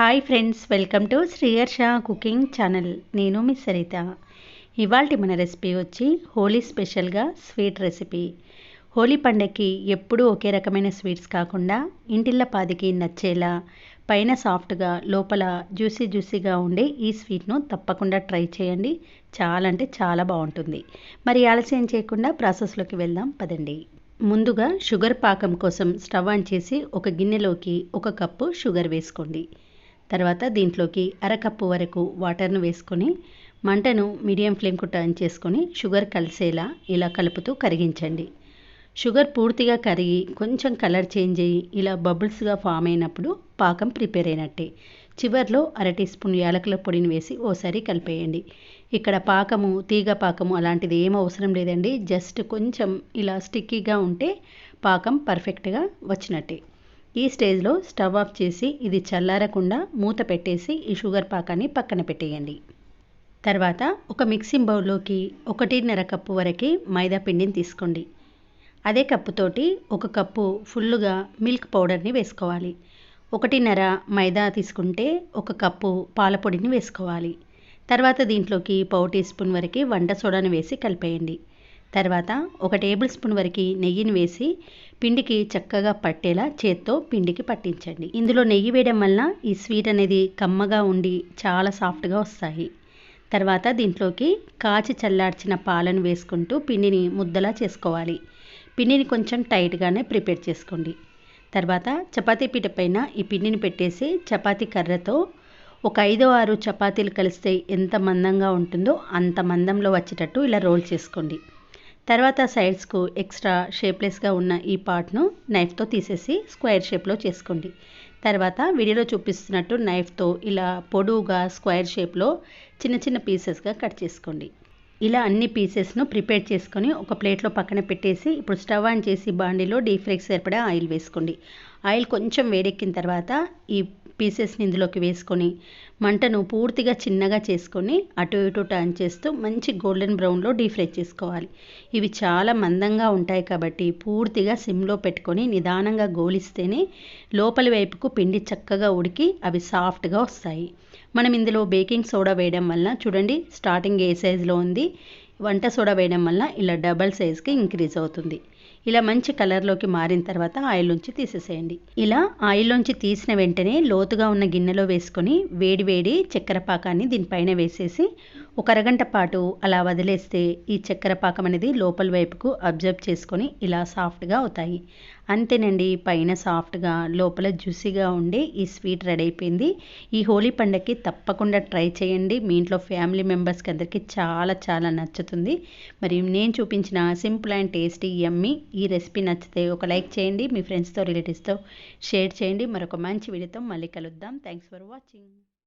Hi friends welcome to Shriyarsha cooking channel నేను మీ సరిత. ఇవాళ మన రెసిపీ వచ్చి హోలీ స్పెషల్గా స్వీట్ రెసిపీ హోలీ పండగకి ఎప్పుడూ ఒకే రకమైన స్వీట్స్ కాకుండా ఇంటిళ్ళ పాదికి నచ్చేలా పైన సాఫ్ట్గా లోపల జ్యూసీ జ్యూసీగా ఉండే ఈ స్వీట్ను తప్పకుండా ట్రై చేయండి. చాలా అంటే చాలా బాగుంటుంది. మరి ఆలస్యం చేయకుండా ప్రాసెస్లోకి వెళ్దాం పదండి. ముందుగా షుగర్ పాకం కోసం స్టవ్ ఆన్ చేసి ఒక గిన్నెలోకి ఒక కప్పు షుగర్ వేసుకోండి. తర్వాత దీంట్లోకి అరకప్పు వరకు వాటర్ను వేసుకొని మంటను మీడియం ఫ్లేమ్కు టర్న్ చేసుకొని షుగర్ కలిసేలా ఇలా కలుపుతూ కరిగించండి. షుగర్ పూర్తిగా కరిగి కొంచెం కలర్ చేంజ్ అయ్యి ఇలా బబుల్స్గా ఫామ్ అయినప్పుడు పాకం ప్రిపేర్ అయినట్టే. చివర్లో అర టీ స్పూన్ యాలకుల పొడిని వేసి ఓసారి కలిపేయండి. ఇక్కడ పాకము తీగ పాకము అలాంటిది ఏం అవసరం లేదండి. జస్ట్ కొంచెం ఇలా స్టిక్కీగా ఉంటే పాకం పర్ఫెక్ట్గా వచ్చినట్టే. ఈ స్టేజ్లో స్టవ్ ఆఫ్ చేసి ఇది చల్లారకుండా మూత పెట్టేసి ఈ షుగర్ పాకాన్ని పక్కన పెట్టేయండి. తర్వాత ఒక మిక్సింగ్ బౌల్లోకి ఒకటిన్నర కప్పు వరకు మైదా పిండిని తీసుకోండి. అదే కప్పుతోటి ఒక కప్పు ఫుల్లుగా మిల్క్ పౌడర్ని వేసుకోవాలి. ఒకటిన్నర మైదా తీసుకుంటే ఒక కప్పు పాల పొడిని వేసుకోవాలి. తర్వాత దీంట్లోకి పావు టీ స్పూన్ వరకు వంట సోడాను వేసి కలిపేయండి. తర్వాత ఒక టేబుల్ స్పూన్ వరకు నెయ్యిని వేసి పిండికి చక్కగా పట్టేలా చేత్తో పిండికి పట్టించండి. ఇందులో నెయ్యి వేయడం వల్ల ఈ స్వీట్ అనేది కమ్మగా ఉండి చాలా సాఫ్ట్గా వస్తాయి. తర్వాత దీంట్లోకి కాచి చల్లార్చిన పాలను వేసుకుంటూ పిండిని ముద్దలా చేసుకోవాలి. పిండిని కొంచెం టైట్గానే ప్రిపేర్ చేసుకోండి. తర్వాత చపాతీ పీట పైన ఈ పిండిని పెట్టేసి చపాతీ కర్రతో ఒక ఐదో ఆరు చపాతీలు కలిస్తే ఎంత మందంగా ఉంటుందో అంత మందంలో వచ్చేటట్టు ఇలా రోల్ చేసుకోండి. తర్వాత సైడ్స్కు ఎక్స్ట్రా షేప్లెస్గా ఉన్న ఈ పార్ట్ను నైఫ్తో తీసేసి స్క్వేర్ షేప్లో చేసుకోండి. తర్వాత వీడియోలో చూపిస్తున్నట్టు నైఫ్తో ఇలా పొడువుగా స్క్వేర్ షేప్లో చిన్న చిన్న పీసెస్గా కట్ చేసుకోండి. ఇలా అన్ని పీసెస్ను ప్రిపేర్ చేసుకొని ఒక ప్లేట్లో పక్కన పెట్టేసి ఇప్పుడు స్టవ్ ఆన్ చేసి బాండీలో డీప్ ఫ్రైకి సరిపడా ఆయిల్ వేసుకోండి. ఆయిల్ కొంచెం వేడెక్కిన తర్వాత ఈ పీసెస్ని ఇందులోకి వేసుకొని మంటను పూర్తిగా చిన్నగా చేసుకొని అటు ఇటు టర్న్ చేస్తూ మంచి గోల్డెన్ బ్రౌన్లో డీప్ ఫ్రై చేసుకోవాలి. ఇవి చాలా మందంగా ఉంటాయి కాబట్టి పూర్తిగా సిమ్లో పెట్టుకొని నిదానంగా గోలిస్తేనే లోపలి వైపుకు పిండి చక్కగా ఉడికి అవి సాఫ్ట్గా వస్తాయి. మనం ఇందులో బేకింగ్ సోడా వేయడం వల్ల చూడండి స్టార్టింగ్ ఏ సైజులో ఉంది. వంట సోడా వేయడం వల్ల ఇలా డబల్ సైజ్కి ఇంక్రీజ్ అవుతుంది. ఇలా మంచి కలర్లోకి మారిన తర్వాత ఆయిల్ నుంచి తీసేసేయండి. ఇలా ఆయిల్లోంచి తీసిన వెంటనే లోతుగా ఉన్న గిన్నెలో వేసుకొని వేడి వేడి చక్కెర పాకాన్ని దీనిపైన వేసేసి ఒక అరగంట పాటు అలా వదిలేస్తే ఈ చక్కెర పాకం అనేది లోపల వైపుకు అబ్జర్వ్ చేసుకొని ఇలా సాఫ్ట్గా అవుతాయి. అంతేనండి పైన సాఫ్ట్గా లోపల జ్యూసీగా ఉండే ఈ స్వీట్ రెడీ అయిపోయింది. ఈ హోలీ పండగకి తప్పకుండా ట్రై చేయండి. మీ ఇంట్లో ఫ్యామిలీ మెంబర్స్కి అందరికీ చాలా చాలా నచ్చుతుంది. మరి నేను చూపించిన సింపుల్ అండ్ టేస్టీ యమ్మీ ఈ రెసిపీ నచ్చితే ఒక లైక్ చేయండి. మీ ఫ్రెండ్స్తో రిలేటివ్స్తో షేర్ చేయండి. మరొక మంచి వీడియోతో మళ్ళీ కలుద్దాం. Thanks for watching.